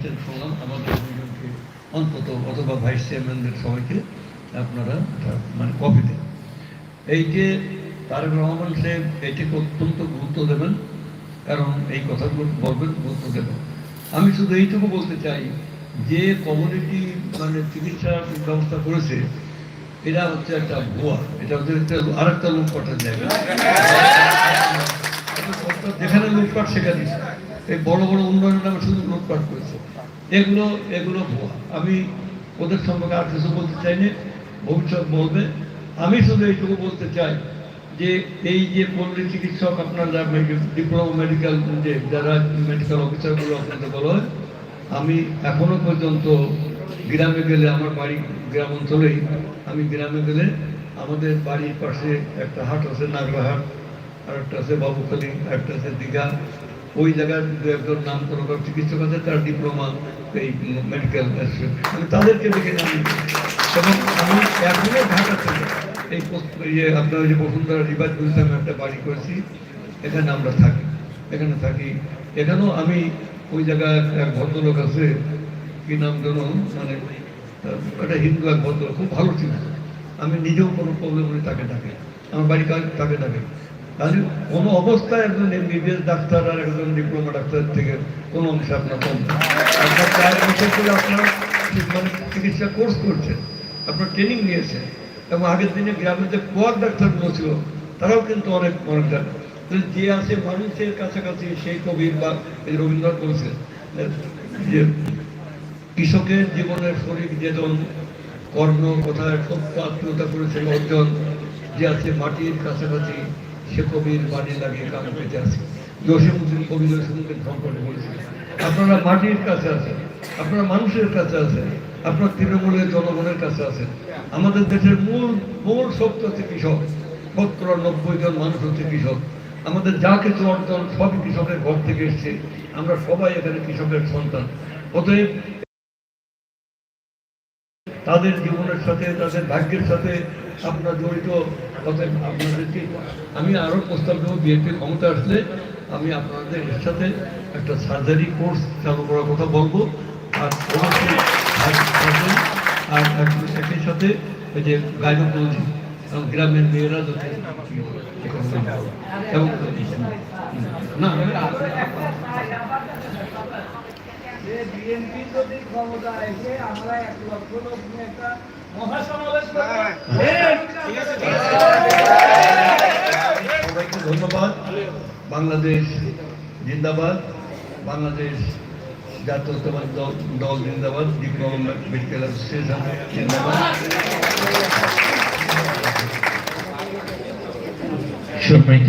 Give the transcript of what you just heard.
শুনলাম আমাদের দুজনকে অন্তত অথবা ভাইস চেয়ারম্যানদের সবাইকে আপনারা মানে কপি দেন। এই যে তারেক রহমান সাহেব এটিকে অত্যন্ত গুরুত্ব দেবেন, কারণ এই কথাগুলো বলবেন, গুরুত্ব দেবেন। আমি শুধু এইটুকু বলতে চাই যে কমিউনিটি মানে চিকিৎসা ব্যবস্থা করেছে, এটা হচ্ছে একটা ভুয়া, এটা হচ্ছে একটা আরেকটা লুটপাটের জায়গা। যেখানে লুটপাট সেখানে এই বড় বড় উন্নয়নের নামে শুধু লুটপাট করেছে। এগুলো এগুলো আমি ওদের সম্পর্কে আর কিছু বলতে চাই না ভবিষ্যৎ বলবে। আমি শুধু এইটুকু বলতে চাই যে এই যে পল্লী চিকিৎসক আপনার যা ডিপ্লোমা মেডিকেল যে যারা মেডিকেল অফিসারগুলো আপনাদের বলা হয়, আমি এখনও পর্যন্ত গ্রামে গেলে আমার বাড়ি গ্রাম অঞ্চলেই, আমি গ্রামে গেলে আমাদের বাড়ির পাশে একটা হাট আছে, নাগরা হাট, আর একটা আছে বাবুখালী একটা আছে দীঘা ওই জায়গার দু একজন নাম কোনো চিকিৎসক আছে, তার ডিপ্লোমা এই মেডিকেল আমি তাদেরকে দেখে জানি। এবং আমি এখনও ঢাকা থেকে এই ইয়ে আপনার ওই যে বসুন্ধরা রিভার টুরিজম একটা বাড়ি করেছি। এখানে আমরা থাকি, এখানে থাকি। এখানেও আমি ওই জায়গায় এক ভদ্রলোক আছে, কি নাম যেন মানে একটা হিন্দু এক ভদ্রলোক, খুব ভালো ছিল আমি নিজেও কোনো প্রবলেম হলে তাকে ডাকে। আমার বাড়ি তাকে ডাকে। তাহলে কোনো অবস্থায় একজন এমবিবিএস ডাক্তার আর একজন ডিপ্লোমা ডাক্তার থেকে কোনো অংশে আপনার কম আপনার চার মানে চিকিৎসা কোর্স করছেন, আপনার ট্রেনিং নিয়েছেন এবং আগের দিনে গ্রামের যে কোয়ার ডাক্তারগুলো ছিল, তারাও কিন্তু অনেক অনেক জানে যে আছে মানুষের কাছাকাছি সেই কবির বা এই রবীন্দ্রনাথ বলছেন যে কৃষকের জীবনের শরীর যেজন কর্ম কোথায় সত্য আত্মীয়তা করেছিল অর্জন যে আছে মাটির কাছাকাছি সে কবির বাড়ি লাগিয়ে কাম পেতে আছে জসিমুদ্দিন কবি জসিমুদ্দিন সম্পর্কে বলেছিল আপনারা মাটির কাছে আছেন, আপনারা মানুষের কাছে আছেন, আপনার তৃণমূলের জনগণের কাছে আছেন। আমাদের দেশের মূল মূল শক্তি হচ্ছে কৃষক। শতকরা নব্বই জন মানুষ হচ্ছে কৃষক। আমাদের যা কিছু অর্জন সবই কৃষকের ঘর থেকে এসছে। আমরা সবাই এখানে কৃষকের সন্তান। অতএব তাদের জীবনের সাথে, তাদের ভাগ্যের সাথে আপনার জড়িত অতএব আপনাদেরকে আমি আরও প্রস্তাব দেবো বিএনপি ক্ষমতা আসলে আমি আপনাদের সাথে একটা সার্জারি কোর্স চালু করার কথা বলব। আর আর একই সাথে ওই যে গাইনোকোলজি এবং গ্রামের মেয়েরা এখানে এবং না যে বিএনপি যদি ক্ষমতা এসে আমরা এক লক্ষ লোক নিয়ে একটা মহাসমাবেশ সবাইকে ধন্যবাদ। বাংলাদেশ জিন্দাবাদ। বাংলাদেশ জাতীয়তাবাদ দল দল জিন্দাবাদ। ডিপ্লোমা মেডিকেল অ্যাসোসিয়েশন জিন্দাবাদ। সম্মানিত